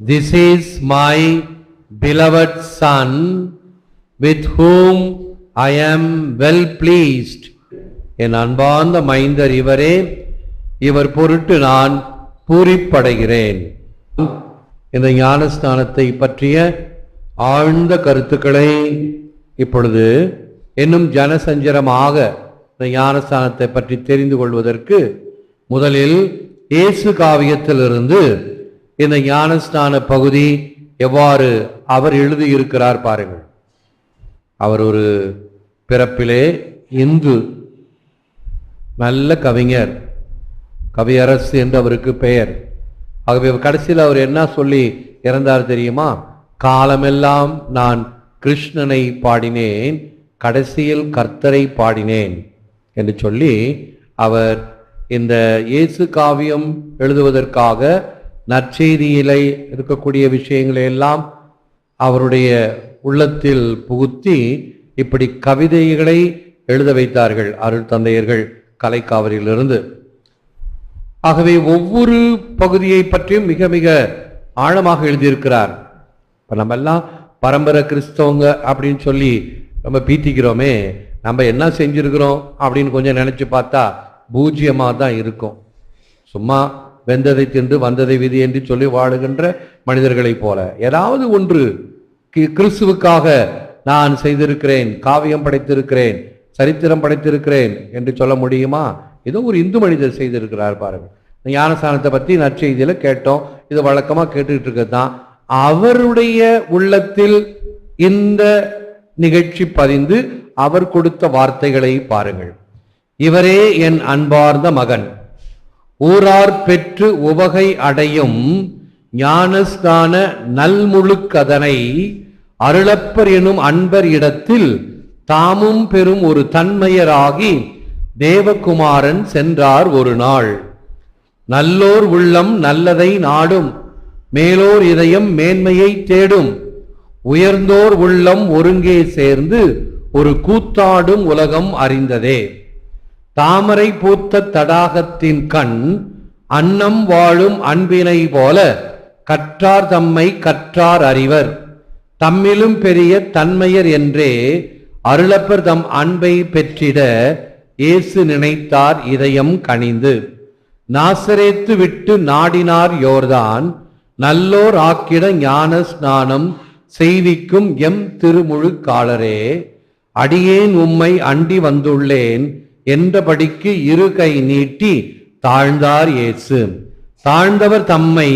This is my beloved Son, with whom I am well pleased. என் அன்பார்ந்த மைந்தர் இவரே இவர் பொருட்டு நான் பூரிப்படைகிறேன் இந்த ஞானஸ்தானத்தை பற்றிய ஆழ்ந்த கருத்துக்களை இப்பொழுது இன்னும் ஜனசஞ்சரமாக இந்த ஞானஸ்தானத்தை பற்றி தெரிந்து கொள்வதற்கு முதலில் இயேசு காவியத்திலிருந்து இந்த ஞானஸ்தான பகுதி எவ்வாறு அவர் எழுதியிருக்கிறார் பாருங்கள். அவர் ஒரு பிறப்பிலே இந்து நல்ல கவிஞர் கவியரசு என்று அவருக்கு பெயர். ஆகவே கடைசியில் அவர் என்ன சொல்லி இறந்தார் தெரியுமா? காலமெல்லாம் நான் கிருஷ்ணனை பாடினேன் கடைசியில் கர்த்தரை பாடினேன் என்று சொல்லி அவர் இந்த இயேசு காவியம் எழுதுவதற்காக நற்செய்தியிலே இருக்கக்கூடிய விஷயங்களை எல்லாம் அவருடைய உள்ளத்தில் புகுத்தி இப்படி கவிதைகளை எழுத வைத்தார்கள் அருள் தந்தையர்கள் கலைக்காவரியிலிருந்து. ஆகவே ஒவ்வொரு பகுதியை பற்றியும் மிக மிக ஆழமாக எழுதியிருக்கிறார். இப்போ நம்ம எல்லாம் பரம்பரை கிறிஸ்தவங்க அப்படின்னு சொல்லி நம்ம பீத்திக்கிறோமே நம்ம என்ன செஞ்சிருக்கிறோம் அப்படின்னு கொஞ்சம் நினச்சி பார்த்தா பூஜ்யமாக தான் இருக்கும். சும்மா வெந்ததை தின்று வந்ததை விதி என்று சொல்லி வாழுகின்ற மனிதர்களைப் போல. ஏதாவது ஒன்று கிறிஸ்துவுக்காக நான் செய்திருக்கிறேன் காவியம் படைத்திருக்கிறேன் சரித்திரம் படைத்திருக்கிறேன் என்று சொல்ல முடியுமா? ஏதோ ஒரு இந்து மனிதர் செய்திருக்கிறார் பாருங்கள் ஞானஸ்தானத்தை பற்றி நற்செய்தியில் கேட்டோம். இது வழக்கமாக கேட்டுக்கிட்டு இருக்கிறது தான். அவருடைய உள்ளத்தில் இந்த நிகழ்ச்சி பதிந்து அவர் கொடுத்த வார்த்தைகளை பாருங்கள். இவரே என் அன்பார்ந்த மகன். ஊரார் பெற்று உவகை அடையும் ஞானஸ்தான நல்முழுக்கதனை அருளப்பர் எனும் அன்பர் இடத்தில் தாமும் பெறும் ஒரு தன்மையராகி தேவகுமாரன் சென்றார் ஒரு நாள். நல்லோர் உள்ளம் நல்லதை நாடும் மேலோர் இதயம் மேன்மையை தேடும் உயர்ந்தோர் உள்ளம் ஒருங்கே சேர்ந்து ஒரு கூத்தாடும் உலகம் அறிந்ததே. தாமரை பூத்த தடாகத்தின் கண் அன்னம் வாழும் அன்பினை போல கற்றார் தம்மை கற்றார் அறிவர். தம்மிலும் பெரிய தன்மையர் என்றே அருளப்பர் தம் அன்பை பெற்றிட இயேசு நினைத்தார் இதயம் கனிந்து. நாசரேத்து விட்டு நாடினார் யோர்தான் நல்லோர் ஆக்கிட ஞான ஸ்நானம் செய்விக்கும் எம் திருமுழுக்காளரே அடியேன் உம்மை அண்டி வந்துள்ளேன் என்றபடிக்கு இரு கை நீட்டி தாழ்ந்தார் இயேசு. தாழ்ந்தவர் தம்மை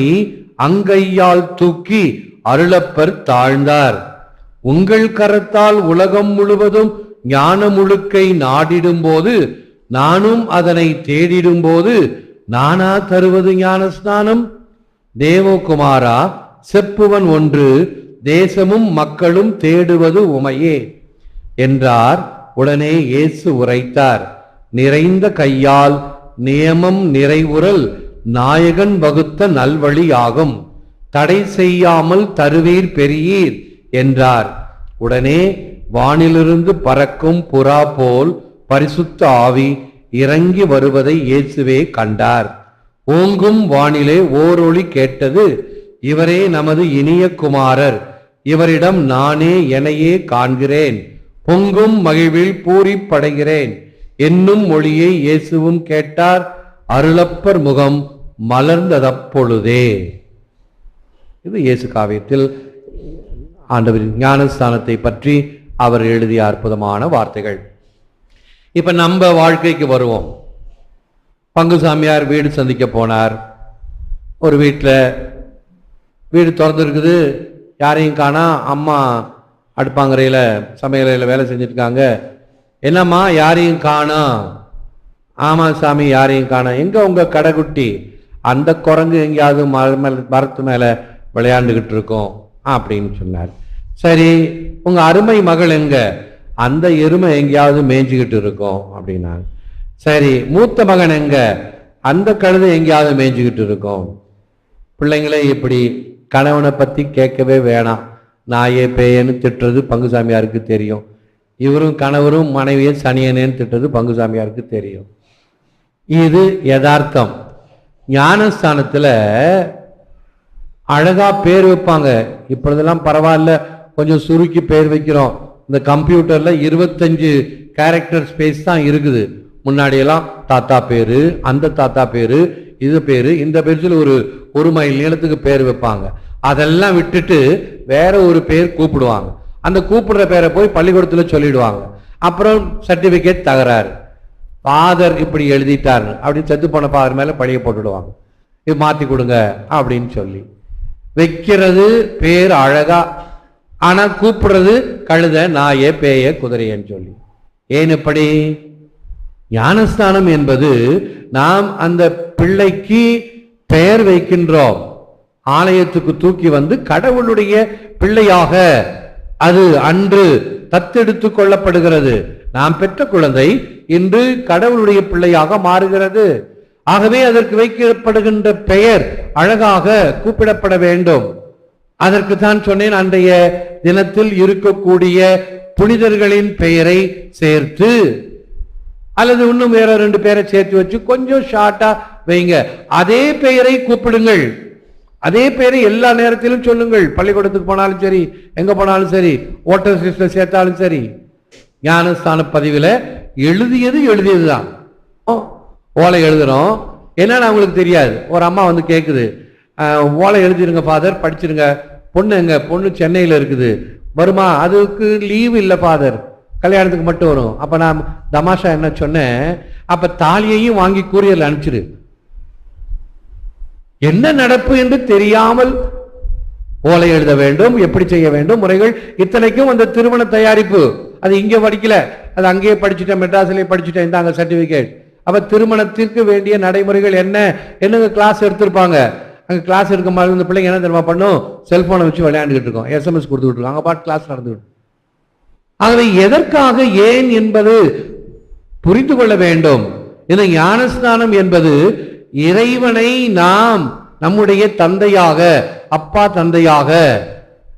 அங்கையால் தூக்கி அருளப்பர் தாழ்ந்தார். உங்கள் கரத்தால் உலகம் முழுவதும் ஞான முழுக்கை நாடிடும்போது நானும் அதனை தேடிடும்போது நானா தருவது ஞானஸ்நானம்? தேவகுமாரா செப்புவன் ஒன்று தேசமும் மக்களும் தேடுவது உமையே என்றார் உடனே இயேசு உரைத்தார். நிறைந்த கையால் நியமம் நிறைவுறல் நாயகன் வகுத்த நல்வழியாகும். தடை செய்யாமல் தருவீர் பெரியீர் என்றார். உடனே வானிலிருந்து பறக்கும் புறா போல் பரிசுத்த ஆவி இறங்கி வருவதை இயேசுவே கண்டார். ஓங்கும் வானிலே ஓரொளி கேட்டது இவரே நமது இனிய குமாரர் இவரிடம் நானே எனையே காண்கிறேன். பொங்கும் மகிழ்வில் பூரிப்படைகிறேன். என்னும் மொழியை இயேசுவும் கேட்டார். அருளப்பர் முகம் மலர்ந்ததப்பொழுதே. இது இயேசு காவியத்தில் ஆண்டவரின் ஞானஸ்தானத்தை பற்றி அவர் எழுதிய அற்புதமான வார்த்தைகள். இப்ப நம்ம வாழ்க்கைக்கு வருவோம். பங்குசாமியார் வீடு சந்திக்க போனார். ஒரு வீட்டில் வீடு திறந்துருக்குது. யாரையும் காணா அம்மா அடுப்பாங்கரையில் சமையலையில் வேலை செஞ்சுருக்காங்க என்னம்மா யாரையும் காணும் ஆமாம் சாமி யாரையும் காணும் எங்கே உங்கள் கடைக்குட்டி? அந்த குரங்கு எங்கேயாவது மர மேல மரத்து மேலே விளையாண்டுக்கிட்டு இருக்கோம் அப்படின்னு சொன்னார். சரி உங்கள் அருமை மகள் எங்கே? அந்த எருமை எங்கேயாவது மேய்ஞ்சிக்கிட்டு இருக்கோம் அப்படின்னாங்க. சரி மூத்த மகன் எங்கே? அந்த கழுதை எங்கேயாவது மேய்ஞ்சிக்கிட்டு இருக்கோம். பிள்ளைங்களே இப்படி கணவனை பற்றி கேட்கவே வேணாம். நாயே பேயன்னு திட்டுறது பங்குசாமியாருக்கு தெரியும். இவரும் கணவரும் மனைவியை சனியனேன்னு திட்டது பங்குசாமியாருக்கு தெரியும். இது யதார்த்தம். ஞானஸ்தானத்தில் அழகாக பேர் வைப்பாங்க. இப்பொழுதெல்லாம் பரவாயில்ல கொஞ்சம் சுருக்கி பேர் வைக்கிறோம். இந்த கம்ப்யூட்டரில் இருபத்தஞ்சு கேரக்டர் ஸ்பேஸ் தான் இருக்குது. முன்னாடியெல்லாம் தாத்தா பேர் அந்த தாத்தா பேர் இது பேர் இந்த பேர்ல ஒரு ஒரு மைல் நீளத்துக்கு பேர் வைப்பாங்க. அதெல்லாம் விட்டுட்டு வேற ஒரு பேர் கூப்பிடுவாங்க. அந்த கூப்பிடுற பேரை போய் பள்ளிக்கூடத்தில் சொல்லிடுவாங்க. அப்புறம் சர்டிஃபிகேட் தகராறு. ஃபாதர் இப்படி எழுதிட்டார் அப்படின்னு செத்து போன ஃபாதர் மேலே பழிய போட்டுடுவாங்க. இது மாற்றி கொடுங்க அப்படின்னு சொல்லி. வைக்கிறது பேர் அழகா. ஆனால் கூப்பிடுறது கழுத நாயே பேய குதிரையன்னு சொல்லி. ஏன் இப்படி? ஞானஸ்தானம் என்பது நாம் அந்த பிள்ளைக்கு பெயர் வைக்கின்றோம். ஆலயத்துக்கு தூக்கி வந்து கடவுளுடைய பிள்ளையாக அது அன்று தத்தெடுத்து கொள்ளப்படுகிறது. நாம் பெற்ற குழந்தை இன்று கடவுளுடைய பிள்ளையாக மாறுகிறது. ஆகவே அதற்கு வைக்கப்படுகின்ற பெயர் அழகாக கூப்பிடப்பட வேண்டும். அதற்கு தான் சொன்னேன் அன்றைய தினத்தில் இருக்கக்கூடிய புனிதர்களின் பெயரை சேர்த்து அல்லது இன்னும் வேற ரெண்டு பேரை சேர்த்து வச்சு கொஞ்சம் ஷார்ட்டா வைங்க. அதே பெயரை கூப்பிடுங்கள். அதே பேரை எல்லா நேரத்திலும் சொல்லுங்கள். பள்ளிக்கூடத்துக்கு போனாலும் சரி எங்க போனாலும் சரி ஓட்டர் சிஸ்டர் சேர்த்தாலும் சரி. ஞானஸ்தான பதிவில் எழுதியது எழுதியதுதான். ஓ, ஓலை எழுதுறோம். என்னன்னு அவங்களுக்கு தெரியாது. ஒரு அம்மா வந்து கேட்குது ஓலை எழுதிருங்க ஃபாதர் படிச்சிருங்க. பொண்ணு எங்க? பொண்ணு சென்னையில் இருக்குது. வருமா? அதுக்கு லீவு இல்லை ஃபாதர் கல்யாணத்துக்கு மட்டும் வரும். அப்போ நான் தமாஷா என்ன சொன்னேன்? அப்போ தாலியையும் வாங்கி கூரியர்ல அனுப்பிச்சிரு என்ன நடப்பு என்று தெரியாமல் ஓலை எழுத வேண்டும் எப்படி செய்ய வேண்டும் முறைகள். இத்தனைக்கும் அந்த திருமண தயாரிப்பு. அது இங்கே படிக்கல. அது அங்கேயே படிச்சுட்டேன் மெட்ராஸ்லேயே படிச்சுட்டேன் இந்தாங்க சர்டிஃபிகேட் அப்போ திருமணத்திற்கு வேண்டிய நடைமுறைகள் என்ன? என்னங்க கிளாஸ் எடுத்திருப்பாங்க? அங்கே கிளாஸ் எடுக்கும் போது இந்த பிள்ளைங்க என்ன தெரியுமா பண்ணும்? செல்போனை வச்சு விளையாண்டுக்கிட்டு இருக்கோம். எஸ்எம்எஸ் கொடுத்துக்கிட்டு இருக்கோம். அங்கே பாட்டு கிளாஸ் நடந்துகிட்டு. ஆகவே எதற்காக ஏன் என்பது புரிந்து கொள்ள வேண்டும். இந்த ஞானஸ்தானம் என்பது இறைவனை நாம் நம்முடைய தந்தையாக அப்பா தந்தையாக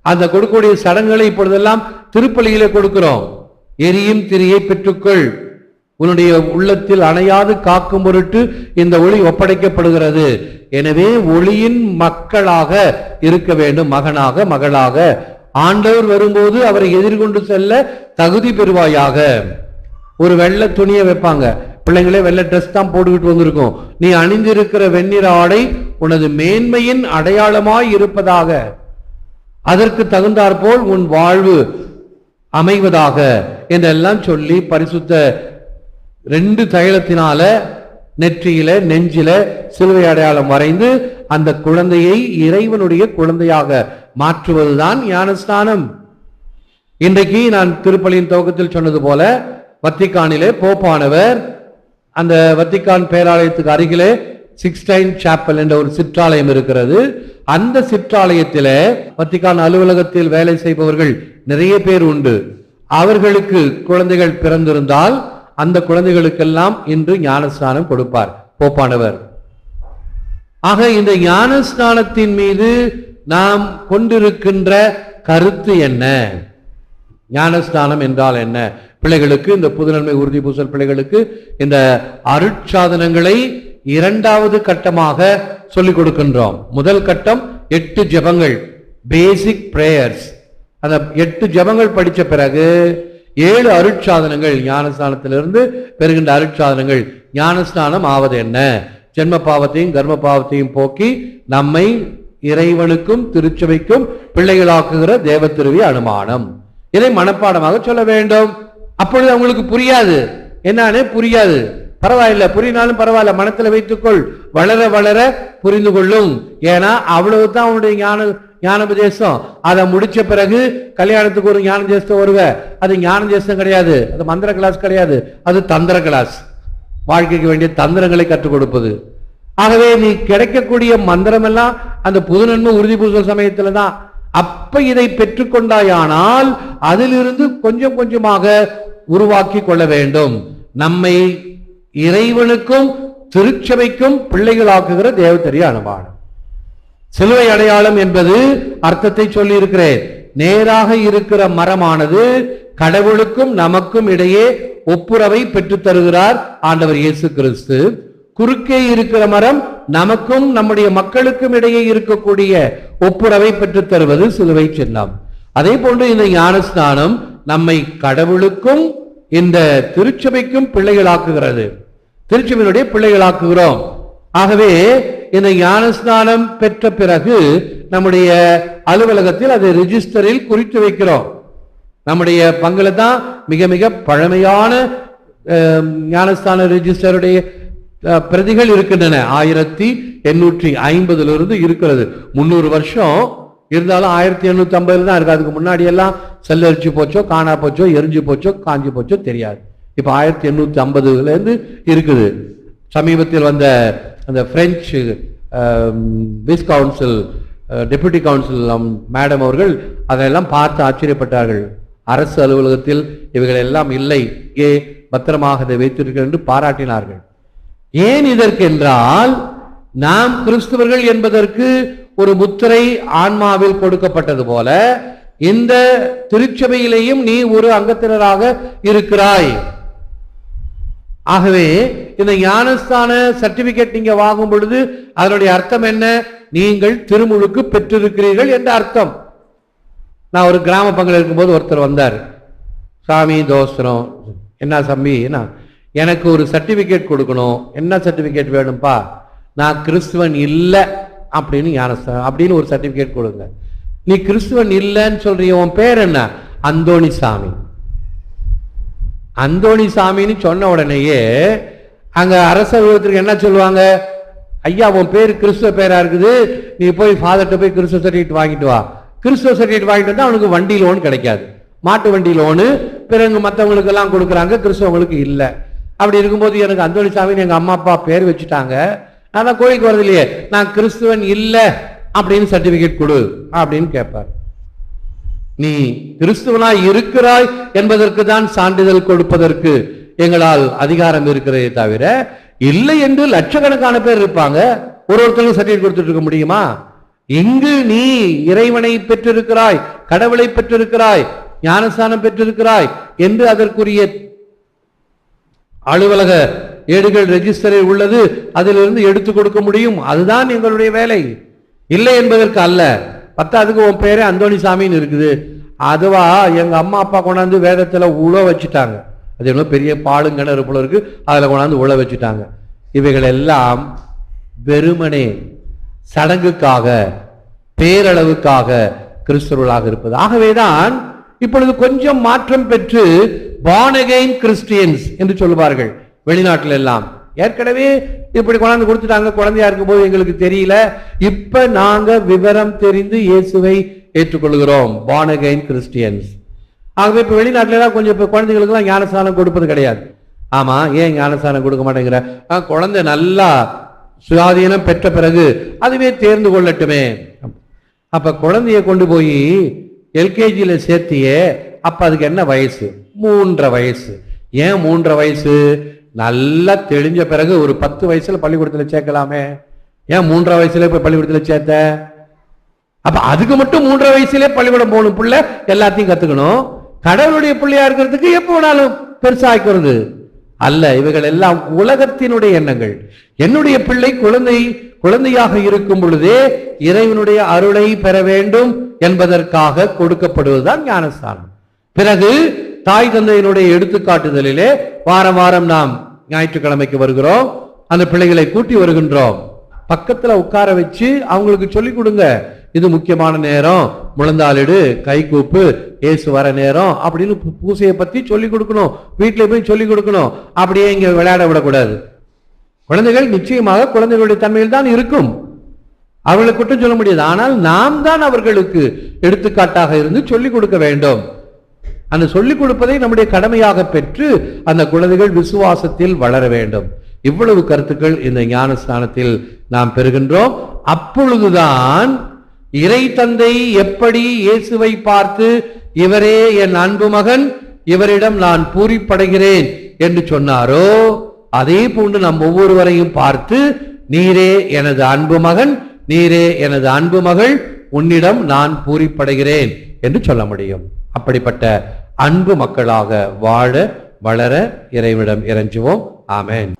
அந்த கொடுக்கக்கூடிய சடங்குகளை இப்பொழுதெல்லாம் திருப்பலியில கொடுக்கிறோம். எரியும் திரியை பெற்றுக்கொள். உன்னுடைய உள்ளத்தில் அணையாது காக்கும் பொருட்டு இந்த ஒளி ஒப்படைக்கப்படுகிறது. எனவே ஒளியின் மக்களாக இருக்க வேண்டும். மகனாக மகளாக. ஆண்டவர் வரும்போது அவரை எதிர்கொண்டு செல்ல தகுதி பெறுவாயாக. ஒரு வெள்ளை துணியை வைப்பாங்க. பிள்ளைங்களே வெள்ளை ட்ரெஸ் தான் போட்டுக்கிட்டு வந்திருக்கும். நீ அணிந்திருக்கிற வெண்ணிற ஆடை உனது மேன்மையின் அடையாளமாய் இருப்பதாக. அதற்கு தகுந்தாற்போல் உன் வாழ்வு அமைவதாக என்றெல்லாம் சொல்லி பரிசுத்த ரெண்டு தைலத்தினால நெற்றியில நெஞ்சில சிலுவை அடையாளம் வரைந்து அந்த குழந்தையை இறைவனுடைய குழந்தையாக மாற்றுவதுதான் ஞானஸ்தானம் இன்றைக்கு நான் திருப்பலியின் துவக்கத்தில் சொன்னது போல வத்திக்கானிலே போப்பானவர் அந்த வத்திக்கான் பேராலயத்துக்கு அருகிலே சிக்ஸ்டைன் சாப்பல் என்ற ஒரு சிற்றாலயம் இருக்கிறது. அந்த சிற்றாலயத்திலே வத்திக்கான் அலுவலகத்தில் வேலை செய்பவர்கள் நிறைய பேர் உண்டு. அவர்களுக்கு குழந்தைகள் பிறந்திருந்தால் அந்த குழந்தைகளுக்கெல்லாம் இன்று ஞானஸ்நானம் கொடுப்பார் போப்பானவர். ஆக இந்த ஞானஸ்நானத்தின் மீது நாம் கொண்டிருக்கின்ற கருத்து என்ன? ஞானஸ்நானம் என்றால் என்ன? பிள்ளைகளுக்கு இந்த புதுநன்மை உறுதி பூசல் பிள்ளைகளுக்கு இந்த அருட்சாதனங்களை இரண்டாவது கட்டமாக சொல்லிக் கொடுக்கின்றோம். முதல் கட்டம் எட்டு ஜெபங்கள் பேசிக் பிரேயர்ஸ் அந்த எட்டு ஜெபங்கள் படித்த பிறகு ஏழு அருட்சாதனங்கள் ஞானஸ்தானத்திலிருந்து பெறுகின்ற அருட்சாதனங்கள் ஞானஸ்தானம் ஆவது என்ன ஜென்ம பாவத்தையும் கர்ம பாவத்தையும் போக்கி நம்மை இறைவனுக்கும் திருச்சபைக்கும் பிள்ளைகளாக்குகிற தேவத்திருவி அனுமானம். இதை மனப்பாடமாக சொல்ல வேண்டும். அப்பொழுது அவங்களுக்கு புரியாது. என்னானே புரியாது. பரவாயில்ல புரியினாலும் பரவாயில்ல மனத்துல வைத்துக்கொள். வளர வளர புரிந்து கொள்ளும். ஏன்னா அவ்வளவுதான் அவனுடைய ஞான ஞானோபதேசம். அதை முடிச்ச பிறகு கல்யாணத்துக்கு ஒரு ஞானதேசம் வருவ அது ஞானதேசம் கிடையாது. அது மந்திர கிளாஸ் கிடையாது. அது தந்திர கிளாஸ் வாழ்க்கைக்கு வேண்டிய தந்திரங்களை கற்றுக் கொடுப்பது. ஆகவே நீ கிடைக்கக்கூடிய மந்திரம் எல்லாம் அந்த புது நன்மை உறுதி பூசல் சமயத்துல தான் அப்ப இதை பெற்றுக்கொண்டாயானால் அதிலிருந்து கொஞ்சம் கொஞ்சமாக உருவாக்கி கொள்ள வேண்டும். நம்மை இறைவனுக்கும் திருச்சபைக்கும் பிள்ளைகளாக்குகிற தேவத்தரிய அனுமானம். சிலுவை அடையாளம் என்பது அர்த்தத்தை சொல்லி இருக்கிறேன் நேராக இருக்கிற மரமானது கடவுளுக்கும் நமக்கும் இடையே ஒப்புரவை பெற்றுத் தருகிறார் ஆண்டவர் இயேசு கிறிஸ்து. குறுக்கே இருக்கிற மரம் நமக்கும் நம்முடைய மக்களுக்கும் இடையே இருக்கக்கூடிய ஒப்புரவை பெற்றுத் தருவது சிலுவை சின்னம். அதே போன்று இந்த ஞானஸ்நானம் நம்மை கடவுளுக்கும் இந்த திருச்சபைக்கும் பிள்ளைகளாக்குகிறது. திருச்சபையினுடைய பிள்ளைகளாக்குகிறோம். ஆகவே இந்த ஞானஸ்நானம் பெற்ற பிறகு நம்முடைய அலுவலகத்தில் அதை ரிஜிஸ்டரில் குறித்து வைக்கிறோம். நம்முடைய பங்குல தான் மிக மிக பழமையான அஹ், ஞானஸ்தான ரிஜிஸ்டருடைய பிரதிகள் இருக்கின்றன. ஆயிரத்தி எண்ணூற்றி ஐம்பதுல இருந்து இருக்கிறது. முந்நூறு வருஷம் இருந்தாலும் ஆயிரத்தி எண்ணூற்றி ஐம்பதுல தான் இருக்குது அதுக்கு முன்னாடி எல்லாம் செல்லரிச்சு போச்சோ காணா போச்சோ எரிஞ்சு போச்சோ காஞ்சி போச்சோ தெரியாது. இப்போ ஆயிரத்தி எண்ணூற்றி ஐம்பதுலேருந்து இருக்குது. சமீபத்தில் வந்த அந்த French vice council deputy council madam அவர்கள் அதையெல்லாம் பார்த்து ஆச்சரியப்பட்டார்கள். அரசு அலுவலகத்தில் இவைகள் எல்லாம் இல்லை. ஏ பத்திரமாக அதை வைத்திருக்கிறது என்று பாராட்டினார்கள். ஏன் இதற்கென்றால் நாம் கிறிஸ்தவர்கள் என்பதற்கு ஒரு முத்திரை ஆன்மாவில் கொடுக்கப்பட்டது போல இந்த திருச்சபையிலேயும் நீ ஒரு அங்கத்தினராக இருக்கிறாய். ஆகவே இந்த ஞானஸ்தான சர்டிபிகேட் நீங்க வாங்கும் பொழுது அதனுடைய அர்த்தம் என்ன? நீங்கள் திருமுழுக்கு பெற்றிருக்கிறீர்கள் என்ற அர்த்தம். நான் ஒரு கிராம பங்கில் இருக்கும்போது ஒருத்தர் வந்தார். சாமி தோசரம் என்ன சாமி என்ன? எனக்கு ஒரு சர்டிபிகேட் கொடுக்கணும். என்ன சர்டிபிகேட் வேணும்ப்பா நான் கிறிஸ்துவன் இல்லை. அப்படின்னு ஞானஸ்தானம் அப்படின்னு ஒரு சர்டிபிகேட் கொடுங்க. நீ கிறிஸ்துவன் இல்லைன்னு சொல்றிய உன் பேர் என்ன? அந்தோணி சாமி அந்தோணி சாமின்னு சொன்ன உடனேயே அங்க அரச அலுவலகத்திற்கு என்ன சொல்லுவாங்க? ஐயா உன் பேர் கிறிஸ்துவ பேரா இருக்குது. நீ போய் ஃபாதர்கிட்ட போய் கிறிஸ்துவ சர்டிஃபிகேட் வாங்கிட்டு வா. கிறிஸ்துவ சர்டிஃபிகேட் வாங்கிட்டு வந்தா அவனுக்கு வண்டி லோன் கிடைக்காது. மாட்டு வண்டி லோனு பிறகு மற்றவங்களுக்கு எல்லாம் கொடுக்குறாங்க கிறிஸ்தவங்களுக்கு இல்லை. அப்படி இருக்கும்போது எனக்கு அந்தோணி சாமின்னு எங்க அம்மா அப்பா பேர் வச்சுட்டாங்க. நான் தான் கோயிலுக்கு வரது இல்லையே. நான் கிறிஸ்துவன் இல்லை அப்படின்னு சர்டிபிகேட் கொடு அப்படின்னு கேட்பார் நீ கிறிஸ்துவனாய் இருக்கிறாய் என்பதற்கு தான் சான்றிதழ் கொடுப்பதற்கு எங்களால் அதிகாரம் இருக்கிறதே தவிர இல்லை என்று லட்சக்கணக்கான பேர் இருப்பாங்க. ஒரு ஒருத்தருக்கும் சர்டிஃபிகேட் கொடுத்துட்டு இருக்க முடியுமா? இங்கு நீ இறைவனை பெற்றிருக்கிறாய் கடவுளை பெற்றிருக்கிறாய் ஞானஸ்தானம் பெற்றிருக்கிறாய் என்று அதற்குரிய அலுவலக ஏடுகள் ரெஜிஸ்டரில் உள்ளது அதிலிருந்து எடுத்து கொடுக்க முடியும். அதுதான் எங்களுடைய வேலை. இல்லை என்பதற்கு அல்ல. பத்தாவதுக்கு உன் பேரே அந்தோணி சாமின்னு இருக்குது. அதுவா எங்கள் அம்மா அப்பா கொண்டாந்து வேதத்தில் உழ வச்சுட்டாங்க. அது என்ன பெரிய பாலுங்கிணறு போல இருக்கு. அதில் கொண்டாந்து உழ வச்சுட்டாங்க. இவைகள் எல்லாம் வெறுமனே சடங்குக்காக பேரளவுக்காக கிறிஸ்தவர்களாக இருப்பது. ஆகவேதான் இப்பொழுது கொஞ்சம் மாற்றம் பெற்று பானகெயின் கிறிஸ்டியன்ஸ் என்று சொல்லுவார்கள். வெளிநாட்டில் எல்லாம் ஏற்கனவே இப்படி கொண்டாந்து கொடுத்துட்டாங்க குழந்தையா இருக்கும்போது எங்களுக்கு தெரியல. இப்ப நாங்க விவரம் தெரிந்து இயேசுவை ஏற்றுக்கொள்கிறோம். பானகைன் கிறிஸ்டியன்ஸ் ஆகவே இப்ப வெளிநாட்டுல எல்லாம் கொஞ்சம் இப்ப குழந்தைகளுக்கு எல்லாம் ஞானஸ்தானம் கொடுப்பது கிடையாது. ஆமா ஏன் ஞானஸ்தானம் கொடுக்க மாட்டேங்கிற? குழந்தை நல்லா சுயாதீனம் பெற்ற பிறகு அதுவே தேர்ந்து கொள்ளட்டுமே. அப்ப குழந்தைய கொண்டு போய் எல்கேஜியில சேர்த்தியே அப்ப அதுக்கு என்ன வயசு? மூன்றரை வயசு. ஏன் மூன்றரை வயசு? நல்லா தெளிஞ்ச பிறகு ஒரு பத்து வயசுல பள்ளிக்கூடத்துல சேர்க்கலாமே. ஏன் மூன்றரை வயசுல போய் பள்ளிக்கூடத்துல சேர்த்த? அப்ப அதுக்கு மட்டும் மூன்றரை வயசுல பள்ளிக்கூடம் போகணும் புள்ள எல்லாத்தையும் கத்துக்கணும். கடவுளுடைய பிள்ளையா இருக்கிறதுக்கு எப்போ வேணாலும் பெருசாக்கிறது அல்ல இவைகள் எல்லாம் உலகத்தினுடைய எண்ணங்கள். என்னுடைய பிள்ளை குழந்தை குழந்தையாக இருக்கும் பொழுதே இறைவனுடைய அருளை பெற வேண்டும் என்பதற்காக கொடுக்கப்படுவதுதான் ஞானஸ்தானம். பிறகு தாய் தந்தையினுடைய எடுத்துக்காட்டுதலிலே வாரம் வாரம் நாம் ஞாயிற்றுக்கிழமைக்கு வருகிறோம். அந்த பிள்ளைகளை கூட்டி வருகின்றோம். பக்கத்துல உட்கார வச்சு அவங்களுக்கு சொல்லிக் கொடுங்க. இது முக்கியமான நேரம். முழந்தாளிடு கை கூப்பு ஏசு வர நேரம் அப்படின்னு பூ- பூசையை பத்தி சொல்லி கொடுக்கணும். வீட்டில போய் சொல்லி கொடுக்கணும். அப்படியே இங்க விளையாட விடக்கூடாது. குழந்தைகள் நிச்சயமாக குழந்தைகளுடைய தன்மையில் தான் இருக்கும். அவர்களை குற்றம் சொல்ல முடியாது. ஆனால் நாம் தான் அவர்களுக்கு எடுத்துக்காட்டாக இருந்து சொல்லிக் கொடுக்க வேண்டும். அந்த சொல்லிக் கொடுப்பதை நம்முடைய கடமையாக பெற்று அந்த குழந்தைகள் விசுவாசத்தில் வளர வேண்டும். இவ்வளவு கருத்துக்கள் இந்த ஞானஸ்தானத்தில் நாம் பெறுகின்றோம். அப்பொழுதுதான் இறை தந்தை எப்படி இயேசுவை பார்த்து இவரே என் அன்பு மகன் இவரிடம் நான் பூரிப்படைகிறேன் என்று சொன்னாரோ? அதே போன்று நம் ஒவ்வொருவரையும் பார்த்து நீரே எனது அன்பு மகன் நீரே எனது அன்பு மகள் உன்னிடம் நான் பூரிப்படைகிறேன் என்று சொல்ல முடியும். அப்படிப்பட்ட அன்பு மக்களாக வாழ வளர இறைவிடம் இறைஞ்சுவோம். ஆமேன்.